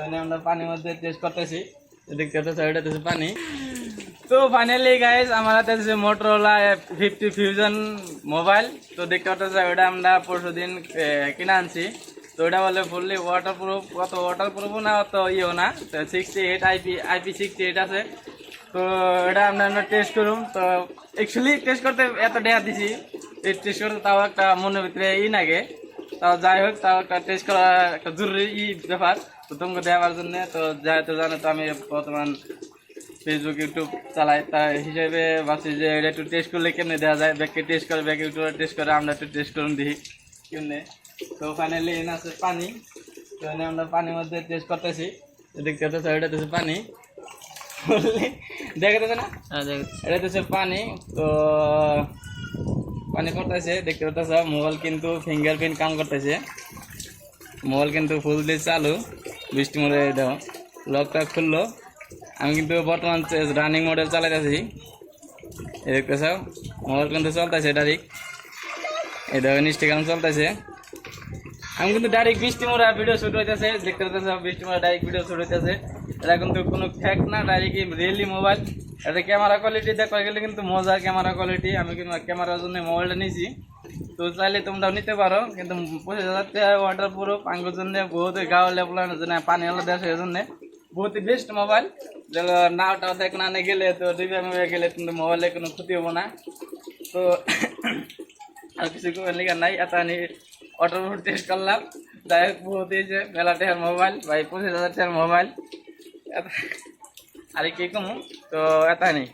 আমরা পানির মধ্যে টেস্ট করতেছি। দেখতে পাচ্ছি ওইটা হচ্ছে পানি। তো ফাইনালি গাইস আমার হাতে আছে মোটরোলা ফিফটি ফিউজন মোবাইল তো দেখতে পাচ্ছি ওটা আমরা পরশু দিন কিনে আনছি। তো ওটা বলে ফুললি ওয়াটার প্রুফ কত ওয়াটার প্রুফও না অত ইয়েও না। তো sixty eight IP IP sixty eight আছে। তো এটা আমরা আমরা টেস্ট করুম। তো অ্যাকচুয়ালি টেস্ট করতে এত ডেয়া দিছি। এই টেস্ট করতে তাও একটা মনের ভিতরে ই লাগে তাও যাই হোক তাও একটা টেস্ট করা একটা জরুরি ই ব্যাপার। তো তোমাকে দেওয়ার জন্য তো যাই তো জানো তো আমি বর্তমান ফেসবুক ইউটিউব চালাই। তার হিসেবে ভাবছি যে এটা একটু টেস্ট করলে কেমনে দেওয়া যায়? ব্যাগকে টেস্ট করে ব্যাগ ইউটিউবে টেস্ট করে আমরা একটু টেস্ট করুন দিই কেমনে। তো ফাইনালি এনে আছে পানি। তো এনে আমরা পানির মধ্যে টেস্ট করতেছি। তো দেখতে পাচ্ছি ওইটা হচ্ছে পানি। দেখতেছে না? এটা হচ্ছে পানি। তো পানি করতেছে, দেখতে পাচ্ছ মোবাইল কিন্তু ফিঙ্গারপ্রিন্ট কাম করতেছে। মোবাইল কিন্তু ফুল দিয়ে চালু, বৃষ্টি মোড়ে দেখো। লকটা খুললো। আমি কিন্তু বর্তমান রানিং মডেল চালাইতেছি, এই দেখতেছ মোবাইল কিন্তু চলতেছে ডাইরেক্ট। এই দেখো ইনস্টাগ্রাম চলতেছে। আমি কিন্তু ডাইরেক্ট বৃষ্টি ভিডিও শুট হইতেছে, দেখতে পাচ্ছ বৃষ্টি ডাইরেক্ট ভিডিও শুট হইতেছে। এটা কিন্তু কোনো ফ্যাক না ডাইরেক্ট রিয়েলি মোবাইল এটা ক্যামেরা কোয়ালিটি দেখা গেলে কিন্তু মজার ক্যামেরা কোয়ালিটি আমি কিন্তু ক্যামেরার জন্য মোবাইলটা নিয়েছি তো চাইলে তোমরাও নিতে পারো, কিন্তু পঁচিশ হাজার টাকা ওয়াটার প্রুফ আঙ্গুর জন্য বহুত গাও লেবলানোর জন্য পানি হলো দেশের জন্য। বহুত বেস্ট মোবাইল যেগুলো নাও টাও দেখ না গেলে তো ডিবে মেবে গেলে কিন্তু মোবাইলে কোনো ক্ষতি হব না। তো আর কিছু লিখা নাই, এত আমি অটো টেস্ট করলাম। যাই হোক পুরো দিয়েছে, মেলা টাকার মোবাইল ভাই, পঁচিশ হাজার টাকার মোবাইল আর কি কম? তো এত নেই